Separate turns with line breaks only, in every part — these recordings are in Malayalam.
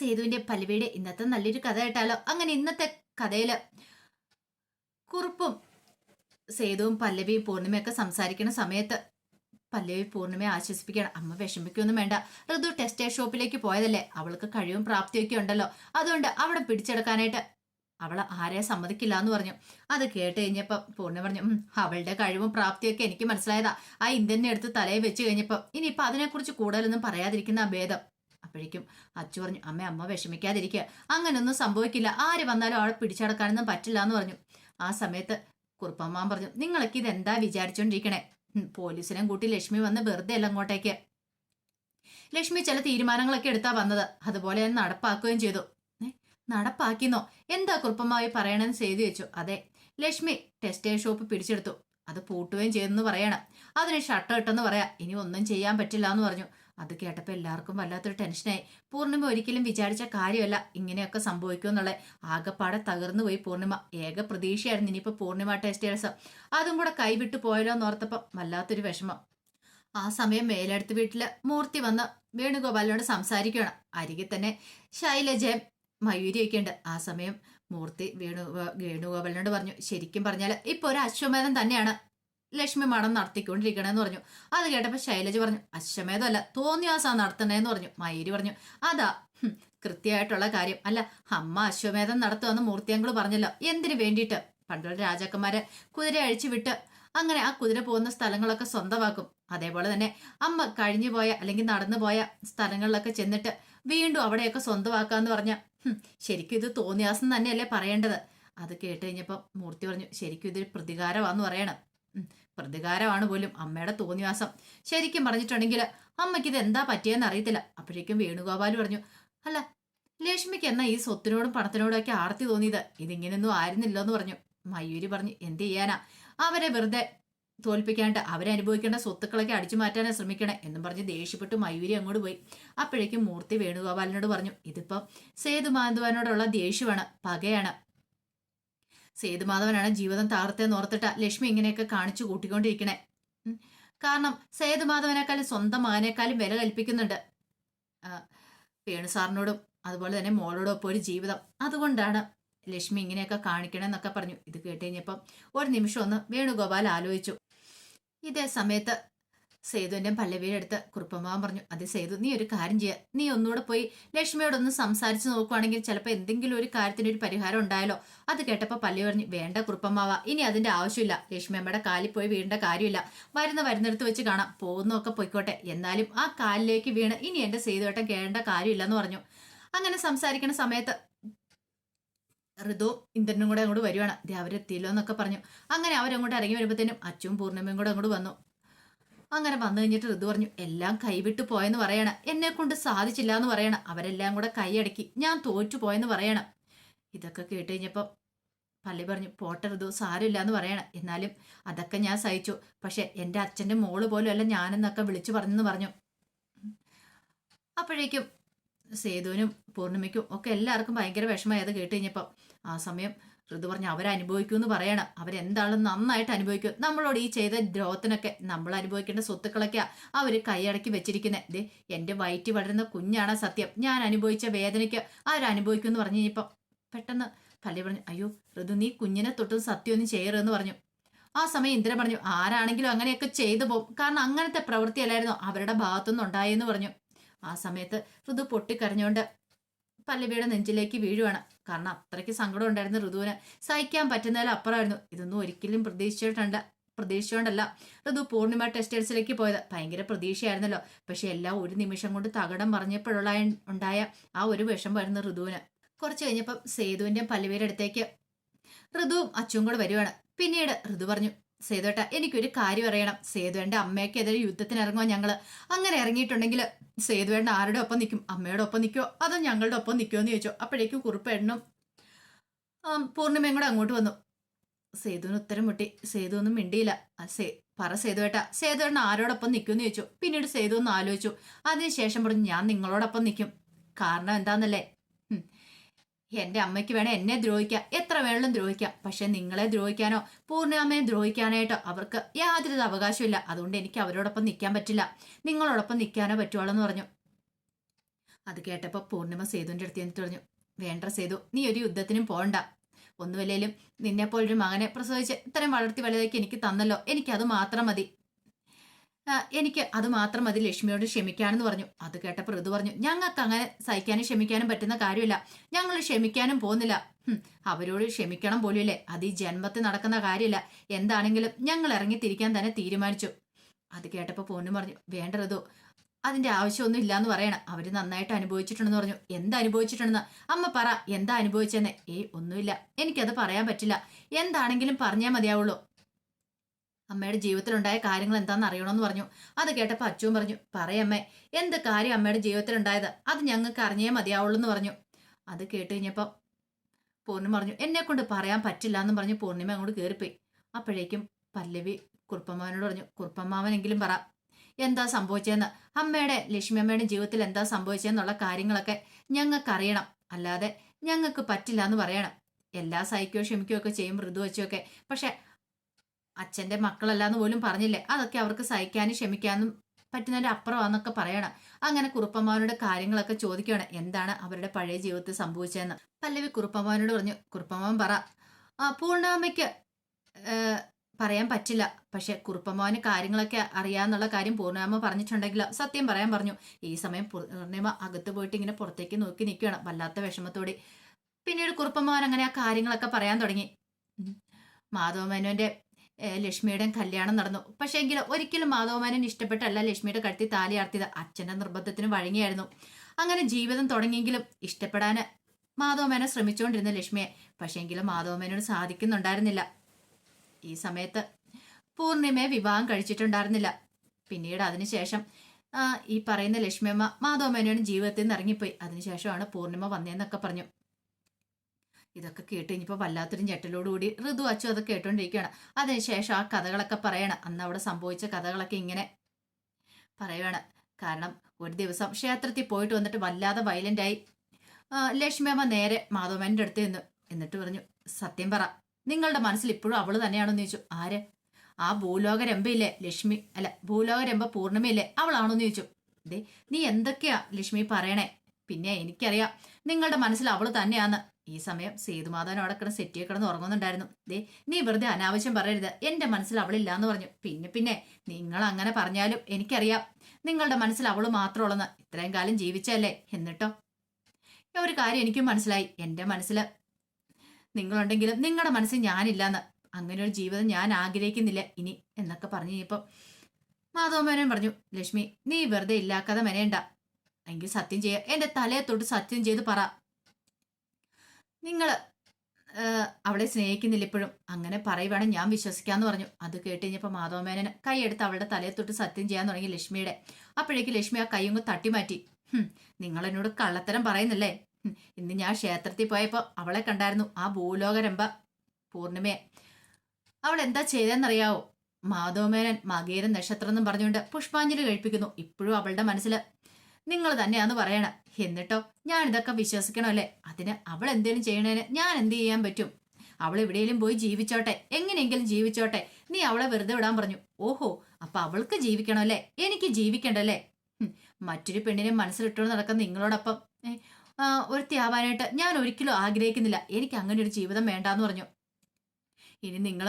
സേതുവിന്റെ പല്ലവിയുടെ ഇന്നത്തെ നല്ലൊരു കഥ കേട്ടാലോ? അങ്ങനെ ഇന്നത്തെ കഥയിൽ കുറുപ്പും സേതുവും പല്ലവിയും പൂർണിമയൊക്കെ സംസാരിക്കുന്ന സമയത്ത് പല്ലവി പൂർണിമയെ ആശ്വസിപ്പിക്കണം അമ്മ വിഷമിക്കൊന്നും വേണ്ട. ഋതു ടെക്സ്റ്റൈൽ ഷോപ്പിലേക്ക് പോയതല്ലേ? അവൾക്ക് കഴിവും പ്രാപ്തിയൊക്കെ ഉണ്ടല്ലോ. അതുകൊണ്ട് അവിടെ പിടിച്ചെടുക്കാനായിട്ട് അവളെ ആരെ സമ്മതിക്കില്ല എന്ന് പറഞ്ഞു. അത് കേട്ട് കഴിഞ്ഞപ്പോൾ പൂർണ പറഞ്ഞു അവളുടെ കഴിവും പ്രാപ്തിയൊക്കെ എനിക്ക് മനസ്സിലായതാ. ആ ഇന്ത്യനെ എടുത്ത് തലയിൽ വെച്ച് കഴിഞ്ഞപ്പോൾ ഇനിയിപ്പോൾ അതിനെക്കുറിച്ച് കൂടുതലൊന്നും പറയാതിരിക്കുന്ന ഭേദം. അപ്പോഴേക്കും അച്ചു പറഞ്ഞു അമ്മ അമ്മ വിഷമിക്കാതിരിക്കുക അങ്ങനെയൊന്നും സംഭവിക്കില്ല. ആര് വന്നാലും അവളെ പിടിച്ചടക്കാനൊന്നും പറ്റില്ല എന്ന് പറഞ്ഞു. ആ സമയത്ത് കുറുപ്പമ്മാൻ പറഞ്ഞു നിങ്ങളൊക്കെ ഇതെന്താ വിചാരിച്ചോണ്ടിരിക്കണേ? പോലീസിനെ കൂട്ടി ലക്ഷ്മി വന്ന് വെറുതെ അല്ല അങ്ങോട്ടേക്ക്. ലക്ഷ്മി ചില തീരുമാനങ്ങളൊക്കെ എടുത്താ വന്നത്. അതുപോലെ ഞാൻ നടപ്പാക്കുകയും ചെയ്തു. നടപ്പാക്കിന്നോ? എന്താ കുറുപ്പമ്മാവി പറയണെന്ന് ചെയ്തു വെച്ചു അതെ ലക്ഷ്മി ടെസ്റ്റേ ഷോപ്പ് പിടിച്ചെടുത്തു. അത് പൂട്ടുകയും ചെയ്തെന്ന് പറയണം. അതിന് ഷട്ടർ ഇട്ടെന്ന് പറയാം. ഇനി ഒന്നും ചെയ്യാൻ പറ്റില്ല എന്ന് പറഞ്ഞു. അത് കേട്ടപ്പോൾ എല്ലാവർക്കും വല്ലാത്തൊരു ടെൻഷനായി. പൂർണിമ ഒരിക്കലും വിചാരിച്ച കാര്യമല്ല ഇങ്ങനെയൊക്കെ സംഭവിക്കുമെന്നുള്ള ആകപ്പാടെ തകർന്നു പോയി പൂർണിമ. ഏക പ്രതീക്ഷയായിരുന്നു ഇനിയിപ്പോൾ പൂർണിമ ടെസ്റ്റേഴ്സ് അതും കൂടെ കൈവിട്ടു പോയല്ലോ എന്നോർത്തപ്പം വല്ലാത്തൊരു വിഷമം. ആ സമയം മേലടുത്ത് വീട്ടിൽ മൂർത്തി വന്ന് വേണുഗോപാലിനോട് സംസാരിക്കുകയാണ് അരികെ തന്നെ ശൈലജയും മയൂരിയൊക്കെ ഉണ്ട്. ആ സമയം മൂർത്തി വേണു വേണുഗോപാലിനോട് പറഞ്ഞു ശരിക്കും പറഞ്ഞാൽ ഇപ്പോൾ ഒരു അശ്വമേധം തന്നെയാണ്. ലക്ഷ്മി മഠം നടത്തിക്കൊണ്ടിരിക്കണേന്ന് പറഞ്ഞു. അത് കേട്ടപ്പോ ശൈലജ പറഞ്ഞു അശ്വമേധമല്ല തോന്നിയാസാ നടത്തണേന്ന് പറഞ്ഞു. മയൂരി പറഞ്ഞു അതാ കൃത്യമായിട്ടുള്ള കാര്യം. അല്ല അമ്മ അശ്വമേധം നടത്തുമെന്ന് മൂർത്തിയങ്കൾ പറഞ്ഞല്ലോ. എന്തിനു വേണ്ടിയിട്ട്? പണ്ടുള്ള രാജാക്കന്മാരെ കുതിര അഴിച്ചു വിട്ട് അങ്ങനെ ആ കുതിര പോകുന്ന സ്ഥലങ്ങളൊക്കെ സ്വന്തമാക്കും. അതേപോലെ തന്നെ അമ്മ കഴിഞ്ഞു പോയ അല്ലെങ്കിൽ നടന്നു പോയ സ്ഥലങ്ങളിലൊക്കെ ചെന്നിട്ട് വീണ്ടും അവിടെയൊക്കെ സ്വന്തമാക്കാന്ന് പറഞ്ഞ ശരിക്കും ഇത് തോന്നിയാസം തന്നെയല്ലേ പറയേണ്ടത്? അത് കേട്ട് കഴിഞ്ഞപ്പോൾ മൂർത്തി പറഞ്ഞു ശരിക്കും ഇതൊരു പ്രതികാരമാന്ന് പറയണം. പ്രതികാരമാണ് പോലും അമ്മയുടെ തോന്നിവാസം. ശരിക്കും പറഞ്ഞിട്ടുണ്ടെങ്കിൽ അമ്മയ്ക്ക് ഇത് എന്താ പറ്റിയെന്ന് അറിയത്തില്ല. അപ്പോഴേക്കും വേണുഗോപാൽ പറഞ്ഞു അല്ല ലക്ഷ്മിക്ക് എന്നാ ഈ സ്വത്തിനോടും പണത്തിനോടും ഒക്കെ ആർത്തി തോന്നിയത്? ഇതിങ്ങനെയൊന്നും ആയിരുന്നില്ലോ എന്ന് പറഞ്ഞു. മയൂരി പറഞ്ഞു എന്ത് ചെയ്യാനാ? അവരെ വെറുതെ തോൽപ്പിക്കാണ്ട് അവരെ അനുഭവിക്കേണ്ട സ്വത്തുക്കളൊക്കെ അടിച്ചു മാറ്റാനാ ശ്രമിക്കണേ എന്നും പറഞ്ഞ് ദേഷ്യപ്പെട്ട് മയൂരി അങ്ങോട്ട് പോയി. അപ്പോഴേക്കും മൂർത്തി വേണുഗോപാലിനോട് പറഞ്ഞു ഇതിപ്പം സേതുമാധവനോടുള്ള ദേഷ്യമാണ് പകയാണ്. സേതുമാധവനാണ് ജീവിതം താർത്തേന്ന് ഓർത്തിട്ട ലക്ഷ്മി ഇങ്ങനെയൊക്കെ കാണിച്ചു കൂട്ടിക്കൊണ്ടിരിക്കണേ. കാരണം സേതുമാധവനേക്കാളും സ്വന്തം മകനേക്കാളും വില കൽപ്പിക്കുന്നുണ്ട്. വേണു സാറിനോടും അതുപോലെ തന്നെ മോളോടും ഒപ്പം ഒരു ജീവിതം. അതുകൊണ്ടാണ് ലക്ഷ്മി ഇങ്ങനെയൊക്കെ കാണിക്കണമെന്നൊക്കെ പറഞ്ഞു. ഇത് കേട്ട് കഴിഞ്ഞപ്പം ഒരു നിമിഷം ഒന്ന് വേണുഗോപാൽ ആലോചിച്ചു. ഇതേ സമയത്ത് സേതുവിന്റെ പല്ലവിയുടെ അടുത്ത് കുറുപ്പമ്മാവൻ പറഞ്ഞു അതെ സേതു നീ ഒരു കാര്യം ചെയ്യുക നീ ഒന്നുകൂടെ പോയി ലക്ഷ്മിയോട് ഒന്ന് സംസാരിച്ച് നോക്കുവാണെങ്കിൽ ചിലപ്പോൾ എന്തെങ്കിലും ഒരു കാര്യത്തിന് ഒരു പരിഹാരം ഉണ്ടായാലോ അത് കേട്ടപ്പോൾ പല്ലവി പറഞ്ഞു വേണ്ട കുറുപ്പമ്മാവ ഇനി അതിന്റെ ആവശ്യമില്ല. ലക്ഷ്മി അമ്മയുടെ കാലിൽ പോയി വീണ്ട കാര്യമില്ല. വരുന്ന വരുന്നിടത്ത് വെച്ച് കാണാം. പോകുന്നൊക്കെ പൊയ്ക്കോട്ടെ. എന്നാലും ആ കാലിലേക്ക് വീണ് ഇനി എന്റെ സേതുവേട്ടൻ കേഴേണ്ട കാര്യമില്ലെന്ന് പറഞ്ഞു. അങ്ങനെ സംസാരിക്കുന്ന സമയത്ത് ഋതു ഇന്ദ്രനും കൂടെ അങ്ങോട്ട് വരുവാണ്. ദേ അവരെത്തിയില്ലോ എന്നൊക്കെ പറഞ്ഞു. അങ്ങനെ അവരങ്ങോട്ട് ഇറങ്ങി വരുമ്പോഴത്തേനും അച്ചും പൂർണിമയും കൂടെ അങ്ങോട്ട് വന്നു. അങ്ങനെ വന്നു കഴിഞ്ഞിട്ട് ഋതു പറഞ്ഞു എല്ലാം കൈവിട്ടു പോയെന്ന് പറയണം. എന്നെ കൊണ്ട് സാധിച്ചില്ല എന്ന് പറയണം. അവരെല്ലാം കൂടെ കൈയടക്കി. ഞാൻ തോറ്റു പോയെന്ന് പറയണം. ഇതൊക്കെ കേട്ട് കഴിഞ്ഞപ്പോൾ പള്ളി പറഞ്ഞു പോട്ടെ ഋതു സാരമില്ല എന്ന് പറയണം. എന്നാലും അതൊക്കെ ഞാൻ സഹിച്ചു. പക്ഷെ എന്റെ അച്ഛന്റെ മോൾ പോലും അല്ല ഞാനെന്നൊക്കെ വിളിച്ചു പറഞ്ഞെന്ന് പറഞ്ഞു. അപ്പോഴേക്കും സേതുവിനും പൂർണിമയ്ക്കും ഒക്കെ എല്ലാവർക്കും ഭയങ്കര വിഷമമായി കേട്ട് കഴിഞ്ഞപ്പോൾ ആ സമയം ഋതു പറഞ്ഞു അവരനുഭവിക്കുമെന്ന് പറയണം. അവരെന്താണെന്ന് നന്നായിട്ട് അനുഭവിക്കും. നമ്മളോട് ഈ ചെയ്ത ദ്രോഹത്തിനൊക്കെ നമ്മൾ അനുഭവിക്കേണ്ട സ്വത്തുക്കളൊക്കെയാ അവർ കൈയടക്കി വെച്ചിരിക്കുന്നത് ദേ എന്റെ വയറ്റി വളരുന്ന കുഞ്ഞാണ് സത്യം. ഞാൻ അനുഭവിച്ച വേദനയ്ക്ക് അവരനുഭവിക്കും എന്ന് പറഞ്ഞു കഴിഞ്ഞപ്പോൾ പെട്ടെന്ന് പള്ളി പറഞ്ഞു അയ്യോ ഋതു നീ കുഞ്ഞിനെ തൊട്ടും സത്യമൊന്നും ചെയ്യരുതെന്ന് പറഞ്ഞു. ആ സമയം ഇന്ദ്രൻ പറഞ്ഞു ആരാണെങ്കിലും അങ്ങനെയൊക്കെ ചെയ്തു പോകും കാരണം അങ്ങനത്തെ പ്രവൃത്തിയല്ലായിരുന്നു അവരുടെ ഭാഗത്തുനിന്ന് ഉണ്ടായെന്ന് പറഞ്ഞു. ആ സമയത്ത് ഋതു പൊട്ടിക്കരഞ്ഞുകൊണ്ട് പല്ലവിയുടെ നെഞ്ചിലേക്ക് വീഴുവാണ്. കാരണം അത്രയ്ക്ക് സങ്കടം ഉണ്ടായിരുന്ന ഋതുവിന് സഹിക്കാൻ പറ്റുന്നതിൽ അപ്പുറമായിരുന്നു. ഇതൊന്നും ഒരിക്കലും പ്രതീക്ഷിച്ചിട്ടുണ്ട് പ്രതീക്ഷിച്ചുകൊണ്ടല്ല ഋതു പൂർണിമ ടെക്സ്റ്റൈൽസിലേക്ക് പോയത്. ഭയങ്കര പ്രതീക്ഷയായിരുന്നല്ലോ. പക്ഷെ എല്ലാം ഒരു നിമിഷം കൊണ്ട് തകടം പറഞ്ഞപ്പോഴുള്ള ഉണ്ടായ ആ ഒരു വിഷമമായിരുന്നു ഋതുവിന്. കുറച്ച് കഴിഞ്ഞപ്പം സേതുവിന്റെ പല്ലവിയുടെ അടുത്തേക്ക് ഋതുവും അച്ചും കൂടെ വരുവാണ്. പിന്നീട് ഋതു പറഞ്ഞു സേതുവേട്ട എനിക്കൊരു കാര്യം അറിയണം. സേതുവേണ്ട അമ്മയ്ക്കെതിരെ യുദ്ധത്തിന് ഇറങ്ങുമോ ഞങ്ങൾ അങ്ങനെ ഇറങ്ങിയിട്ടുണ്ടെങ്കിൽ സേതുവേണ്ട ആരുടെ ഒപ്പം നിൽക്കും അമ്മയുടെ ഒപ്പം നിൽക്കുമോ അതോ ഞങ്ങളുടെ ഒപ്പം നിൽക്കുമോ എന്ന് ചോദിച്ചു. അപ്പോഴേക്കും കുറുപ്പേണ്ണും പൂർണിമയും കൂടെ അങ്ങോട്ട് വന്നു. സേതുവിന് ഉത്തരം മുട്ടി. സേതു ഒന്നും മിണ്ടിയില്ല. സേ പറ സേതുവേട്ട. സേതുവേട്ടൻ ആരോടൊപ്പം നിൽക്കുമെന്ന് ചോദിച്ചു. പിന്നീട് സേതു ഒന്ന് ആലോചിച്ചു. അതിനുശേഷം പറഞ്ഞു ഞാൻ നിങ്ങളോടൊപ്പം നിൽക്കും കാരണം എന്താന്നല്ലേ? ഹും, എന്റെ അമ്മയ്ക്ക് വേണേ എന്നെ ദ്രോഹിക്കാം. എത്ര വേണമെങ്കിലും ദ്രോഹിക്കാം. പക്ഷെ നിങ്ങളെ ദ്രോഹിക്കാനോ പൂർണാമയെ ദ്രോഹിക്കാനായിട്ടോ അവർക്ക് യാതൊരു അവകാശമില്ല അതുകൊണ്ട് എനിക്ക് അവരോടൊപ്പം നിൽക്കാൻ പറ്റില്ല. നിങ്ങളോടൊപ്പം നിൽക്കാനോ പറ്റുള്ളൂ എന്ന് പറഞ്ഞു. അത് കേട്ടപ്പോൾ പൂർണിമ സേതുവിന്റെ അടുത്ത് എന്നിട്ട് പറഞ്ഞു വേണ്ട സേതു നീ ഒരു യുദ്ധത്തിനും പോകണ്ട. ഒന്നുമില്ലേലും നിന്നെപ്പോലൊരു മകനെ പ്രസവിച്ച് ഇത്രയും വളർത്തി വലുതാക്കി എനിക്ക് തന്നല്ലോ. എനിക്കത് മാത്രം മതി. എനിക്ക് അത് മാത്രം മതി ലക്ഷ്മിയോട് ക്ഷമിക്കാനെന്ന് പറഞ്ഞു. അത് കേട്ടപ്പോൾ ഋതു പറഞ്ഞു ഞങ്ങൾക്ക് അങ്ങനെ സഹിക്കാനും ക്ഷമിക്കാനും പറ്റുന്ന കാര്യമില്ല. ഞങ്ങൾ ക്ഷമിക്കാനും പോകുന്നില്ല. അവരോട് ക്ഷമിക്കണം പോലുമില്ലേ? അത് ഈ ജന്മത്തിൽ നടക്കുന്ന കാര്യമില്ല. എന്താണെങ്കിലും ഞങ്ങൾ ഇറങ്ങി തിരിക്കാൻ തന്നെ തീരുമാനിച്ചു. അത് കേട്ടപ്പോൾ പൊന്നു പറഞ്ഞു വേണ്ട ഋതു അതിന്റെ ആവശ്യമൊന്നും ഇല്ലാന്ന് പറയണം. അവർ നന്നായിട്ട് അനുഭവിച്ചിട്ടുണ്ടെന്ന് പറഞ്ഞു. എന്താ അനുഭവിച്ചിട്ടുണ്ടെന്ന്? അമ്മ പറ എന്താ അനുഭവിച്ചെന്ന് ഏയ് ഒന്നുമില്ല. എനിക്കത് പറയാൻ പറ്റില്ല. എന്താണെങ്കിലും പറഞ്ഞാൽ മതിയാവുള്ളൂ. അമ്മയുടെ ജീവിതത്തിലുണ്ടായ കാര്യങ്ങൾ എന്താണെന്ന് അറിയണമെന്ന് പറഞ്ഞു. അത് കേട്ടപ്പോൾ അച്ചുവും പറഞ്ഞു പറയമ്മേ എന്ത് കാര്യം അമ്മയുടെ ജീവിതത്തിലുണ്ടായത്? അത് ഞങ്ങൾക്ക് അറിഞ്ഞേ മതിയാവുള്ളൂ എന്ന് പറഞ്ഞു. അത് കേട്ട് കഴിഞ്ഞപ്പോൾ പൂർണിമ പറഞ്ഞു എന്നെ കൊണ്ട് പറയാൻ പറ്റില്ല എന്ന് പറഞ്ഞ് പൂർണിമ അങ്ങോട്ട് കയറിപ്പോയി അപ്പോഴേക്കും പല്ലവി കുറുപ്പമ്മാവനോട് പറഞ്ഞു കുറുപ്പമ്മാവനെങ്കിലും പറ എന്താ സംഭവിച്ചതെന്ന് അമ്മയുടെ ലക്ഷ്മി അമ്മയുടെ ജീവിതത്തിൽ എന്താ സംഭവിച്ചതെന്നുള്ള കാര്യങ്ങളൊക്കെ ഞങ്ങൾക്ക് അറിയണം അല്ലാതെ ഞങ്ങൾക്ക് പറ്റില്ല എന്ന് പറയണം. എല്ലാ സഹിക്കുകയോ ക്ഷമിക്കുകയോ ഒക്കെ ചെയ്യും ഋതു വെച്ചൊക്കെ പക്ഷെ അച്ഛന്റെ മക്കളല്ലാന്ന് പോലും പറഞ്ഞില്ലേ? അതൊക്കെ അവർക്ക് സഹിക്കാനും ക്ഷമിക്കാനും പറ്റുന്നതിന്റെ അപ്പുറമാന്നൊക്കെ പറയണം. അങ്ങനെ കുറുപ്പമ്മാവനോട് കാര്യങ്ങളൊക്കെ ചോദിക്കുകയാണ്. എന്താണ് അവരുടെ പഴയ ജീവിതത്തിൽ സംഭവിച്ചതെന്ന്? പല്ലവി കുറുപ്പമ്മാവനോട് പറഞ്ഞു കുറുപ്പമ്മാവൻ പറ. പൂർണാമയ്ക്ക് പറയാൻ പറ്റില്ല. പക്ഷെ കുറുപ്പമ്മാവന് കാര്യങ്ങളൊക്കെ അറിയാന്നുള്ള കാര്യം പൂർണാമ പറഞ്ഞിട്ടുണ്ടെങ്കിൽ സത്യം പറയാൻ പറഞ്ഞു. ഈ സമയം പൂർണിമ അകത്ത് പോയിട്ട് ഇങ്ങനെ പുറത്തേക്ക് നോക്കി നിൽക്കുകയാണ് വല്ലാത്ത വിഷമത്തോടെ. പിന്നീട് കുറുപ്പമ്മാവൻ അങ്ങനെ ആ കാര്യങ്ങളൊക്കെ പറയാൻ തുടങ്ങി. മാധവമേനോന്റെ ലക്ഷ്മിയുടെയും കല്യാണം നടന്നു. പക്ഷേ എങ്കിലും ഒരിക്കലും മാധവമാനൻ ഇഷ്ടപ്പെട്ടല്ല ലക്ഷ്മിയുടെ കഴുത്തി താലി ആർത്തിയത്. അച്ഛന്റെ നിർബന്ധത്തിന് വഴങ്ങിയായിരുന്നു. അങ്ങനെ ജീവിതം തുടങ്ങിയെങ്കിലും ഇഷ്ടപ്പെടാൻ മാധവമേനെ ശ്രമിച്ചുകൊണ്ടിരുന്ന ലക്ഷ്മിയെ പക്ഷേങ്കിലും മാധവമേനോട് സാധിക്കുന്നുണ്ടായിരുന്നില്ല. ഈ സമയത്ത് പൂർണിമയെ വിവാഹം കഴിച്ചിട്ടുണ്ടായിരുന്നില്ല. പിന്നീട് അതിനുശേഷം ഈ പറയുന്ന ലക്ഷ്മിയമ്മ മാധവമേനോട് ജീവിതത്തിൽ നിന്ന് ഇറങ്ങിപ്പോയി. അതിനുശേഷമാണ് പൂർണിമ വന്നതെന്നൊക്കെ പറഞ്ഞു. ഇതൊക്കെ കേട്ട് ഇനിയിപ്പോൾ വല്ലാത്തൊരു ഞെട്ടലോടുകൂടി ഋതു അച്ചു അത് കേട്ടോണ്ടിരിക്കുകയാണ്. അതിനുശേഷം ആ കഥകളൊക്കെ പറയണം. അന്ന് അവിടെ സംഭവിച്ച കഥകളൊക്കെ ഇങ്ങനെ പറയുകയാണ് കാരണം ഒരു ദിവസം ക്ഷേത്രത്തിൽ പോയിട്ട് വന്നിട്ട് വല്ലാതെ വയലന്റായി ആയി. ആ, ലക്ഷ്മി അമ്മ നേരെ മാധവമേന്റെ അടുത്ത് നിന്നു എന്നിട്ട് പറഞ്ഞു സത്യം പറ നിങ്ങളുടെ മനസ്സിൽ ഇപ്പോഴും അവൾ തന്നെയാണെന്ന് ചോദിച്ചു. ആര്? ആ ഭൂലോക രംഭയില്ലേ ലക്ഷ്മി? അല്ല ഭൂലോക രംഭ പൂർണിമയില്ലേ അവളാണോന്ന് ചോദിച്ചു. ദേ നീ എന്തൊക്കെയാ ലക്ഷ്മി പറയണേ? പിന്നെ എനിക്കറിയാം നിങ്ങളുടെ മനസ്സിൽ അവൾ തന്നെയാന്ന്. ഈ സമയം സേതുമാധവൻ അവിടെ കിടന്ന് സെറ്റിയെ കിടന്ന് ഉറങ്ങുന്നുണ്ടായിരുന്നു. ദേ നീ വെറുതെ അനാവശ്യം പറയരുത്. എന്റെ മനസ്സിൽ അവളില്ല എന്ന് പറഞ്ഞു. പിന്നെ പിന്നെ നിങ്ങൾ അങ്ങനെ പറഞ്ഞാലും എനിക്കറിയാം. നിങ്ങളുടെ മനസ്സിൽ അവൾ മാത്രമുള്ളെന്ന്. ഇത്രയും കാലം ജീവിച്ചല്ലേ? എന്നിട്ടോ? ഒരു കാര്യം എനിക്കും മനസ്സിലായി. എന്റെ മനസ്സിൽ നിങ്ങളുണ്ടെങ്കിലും നിങ്ങളുടെ മനസ്സിൽ ഞാനില്ലാന്ന്. അങ്ങനെ ഒരു ജീവിതം ഞാൻ ആഗ്രഹിക്കുന്നില്ല. ഇനി എന്നൊക്കെ പറഞ്ഞു ഇപ്പം മാധവമേനൻ പറഞ്ഞു ലക്ഷ്മി നീ വെറുതെ ഇല്ലാക്കാതെ മെനയണ്ട. എങ്കിൽ സത്യം ചെയ്യ. എന്റെ തലയെ തൊട്ട് സത്യം ചെയ്ത് പറ. നിങ്ങൾ അവളെ സ്നേഹിക്കുന്നില്ല ഇപ്പോഴും. അങ്ങനെ പറയുവാണെങ്കിൽ ഞാൻ വിശ്വസിക്കാന്ന് പറഞ്ഞു. അത് കേട്ട് കഴിഞ്ഞപ്പോൾ കൈ കൈയെടുത്ത് അവളുടെ തലയെ തൊട്ട് സത്യം ചെയ്യാൻ തുടങ്ങി ലക്ഷ്മിയുടെ. അപ്പോഴേക്ക് ലക്ഷ്മി ആ കൈയൊന്ന് തട്ടിമാറ്റി "ഹും, നിങ്ങൾ എന്നോട് കള്ളത്തരം പറയുന്നില്ലേ? ഇന്ന് ഞാൻ ക്ഷേത്രത്തിൽ പോയപ്പോൾ അവളെ കണ്ടായിരുന്നു. ആ ഭൂലോകരംഭ പൂർണിമയെ അവൾ എന്താ ചെയ്തെന്നറിയാവോ? മാധവമേനൻ മകേരൻ നക്ഷത്രം എന്നും പറഞ്ഞുകൊണ്ട് പുഷ്പാഞ്ജലി കഴിപ്പിക്കുന്നു. ഇപ്പോഴും അവളുടെ മനസ്സിൽ നിങ്ങൾ തന്നെയാന്ന് പറയണം. എന്നിട്ടോ ഞാൻ ഇതൊക്കെ വിശ്വസിക്കണമല്ലേ? അതിന് അവൾ എന്തേലും ചെയ്യണേന് ഞാൻ എന്ത് ചെയ്യാൻ പറ്റും? അവൾ എവിടെയെങ്കിലും പോയി ജീവിച്ചോട്ടെ. എങ്ങനെയെങ്കിലും ജീവിച്ചോട്ടെ. നീ അവളെ വെറുതെ വിടാൻ പറഞ്ഞു. ഓഹോ അപ്പൊ അവൾക്ക് ജീവിക്കണമല്ലേ? എനിക്ക് ജീവിക്കണ്ടല്ലേ? മറ്റൊരു പെണ്ണിനെ മനസ്സിലിട്ടുകൊണ്ട് നടക്കുന്ന നിങ്ങളോടൊപ്പം ഒരു ത്യാവാനായിട്ട് ഞാൻ ഒരിക്കലും ആഗ്രഹിക്കുന്നില്ല. എനിക്ക് അങ്ങനെ ഒരു ജീവിതം വേണ്ടാന്ന് പറഞ്ഞു. ഇനി നിങ്ങൾ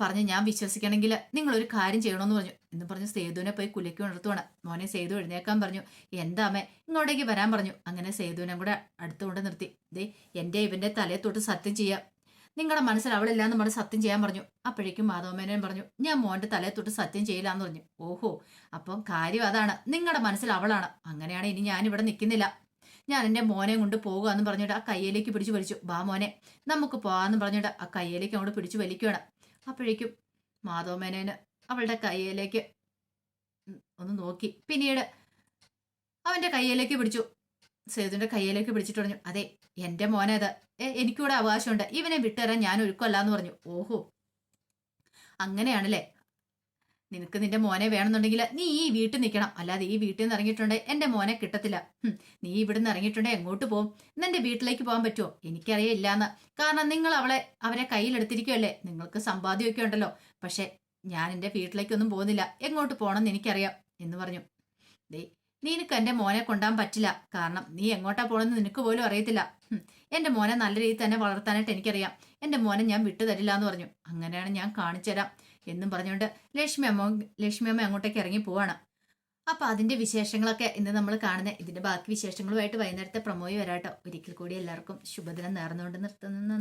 പറഞ്ഞ് ഞാൻ വിശ്വസിക്കണമെങ്കിൽ നിങ്ങൾ ഒരു കാര്യം ചെയ്യണമെന്ന് പറഞ്ഞു. എന്ന് പറഞ്ഞ് സേതുവിനെ പോയി കുലയ്ക്ക് ഉണർത്തുവാണ്. മോനെ സേതു എഴുന്നേക്കാൻ പറഞ്ഞു. എന്താ അമ്മേ ഇങ്ങോട്ടേക്ക് വരാൻ പറഞ്ഞു. അങ്ങനെ സേതുവിനെ കൂടെ അടുത്തുകൊണ്ട് നിർത്തി. ദേ എന്റെ ഇവന്റെ തലയെ തൊട്ട് സത്യം ചെയ്യാം. നിങ്ങളുടെ മനസ്സിൽ അവളില്ലാന്ന് പറഞ്ഞ് സത്യം ചെയ്യാൻ പറഞ്ഞു. അപ്പോഴേക്കും മാധവമേനൻ പറഞ്ഞു ഞാൻ മോന്റെ തലയെ തൊട്ട് സത്യം ചെയ്യില്ലാന്ന് പറഞ്ഞു. ഓഹോ അപ്പം കാര്യം അതാണ്. നിങ്ങളുടെ മനസ്സിൽ അവളാണ്. അങ്ങനെയാണ് ഇനി ഞാൻ ഇവിടെ നിൽക്കുന്നില്ല. ഞാൻ എന്റെ മോനെ കൊണ്ട് പോകുക എന്ന് പറഞ്ഞിട്ട് ആ കയ്യിലേക്ക് പിടിച്ചു വലിച്ചു. ബാ മോനെ നമുക്ക് പോകാമെന്ന് പറഞ്ഞിട്ട് ആ കയ്യിലേക്ക് അങ്ങോട്ട് പിടിച്ചു വലിക്കുകയാണ് അപ്പോഴേക്കും മാധവമേനേന് അവളുടെ കയ്യിലേക്ക് ഒന്ന് നോക്കി. പിന്നീട് അവന്റെ കയ്യിലേക്ക് പിടിച്ചു. സേതുവിന്റെ കയ്യിലേക്ക് പിടിച്ചിട്ട് പറഞ്ഞു അതെ എന്റെ മോനേത്. ഏ, എനിക്കൂടെ അവകാശമുണ്ട്. ഇവനെ വിട്ടുതരാൻ ഞാൻ ഒരുക്കമല്ല എന്ന് പറഞ്ഞു. ഓഹോ. അങ്ങനെയാണല്ലേ? നിനക്ക് നിന്റെ മോനെ വേണമെന്നുണ്ടെങ്കിൽ നീ ഈ വീട്ടിൽ നിൽക്കണം. അല്ലാതെ ഈ വീട്ടിൽ നിന്ന് ഇറങ്ങിയിട്ടുണ്ടെ എന്റെ മോനെ കിട്ടത്തില്ല. നീ ഇവിടെ നിന്ന് ഇറങ്ങിയിട്ടുണ്ടെ എങ്ങോട്ട് പോകും നിന്റെ വീട്ടിലേക്ക് പോകാൻ പറ്റുമോ? എനിക്കറിയില്ലാന്ന്. കാരണം നിങ്ങൾ അവളെ അവരെ കയ്യിലെടുത്തിരിക്കുമല്ലേ നിങ്ങൾക്ക് സമ്പാദ്യമൊക്കെ ഉണ്ടല്ലോ. പക്ഷെ ഞാൻ എന്റെ വീട്ടിലേക്കൊന്നും പോകുന്നില്ല. എങ്ങോട്ട് പോകണമെന്ന് എനിക്കറിയാം എന്ന് പറഞ്ഞു. ദേ നിനക്ക് എന്റെ മോനെ കൊണ്ടാൻ പറ്റില്ല. കാരണം നീ എങ്ങോട്ടാ പോണെന്ന് നിനക്ക് പോലും അറിയത്തില്ല. എന്റെ മോനെ നല്ല രീതിയിൽ തന്നെ വളർത്താനായിട്ട് എനിക്കറിയാം. എന്റെ മോനെ ഞാൻ വിട്ടു തരില്ല എന്ന് പറഞ്ഞു. അങ്ങനെയാണ് ഞാൻ കാണിച്ചു തരാം എന്നും പറഞ്ഞുകൊണ്ട് ലക്ഷ്മി അമ്മ ലക്ഷ്മി അമ്മ അങ്ങോട്ടേക്ക് ഇറങ്ങി പോവാണ്. അപ്പൊ അതിന്റെ വിശേഷങ്ങളൊക്കെ ഇന്ന് നമ്മൾ കാണുന്നത് ഇതിന്റെ ബാക്കി വിശേഷങ്ങളുമായിട്ട് വൈകുന്നേരത്തെ പ്രമോയി വരാട്ടോ. ഒരിക്കൽ കൂടി എല്ലാവർക്കും ശുഭദിനം നേർന്നുകൊണ്ട് നിർത്തുന്നു.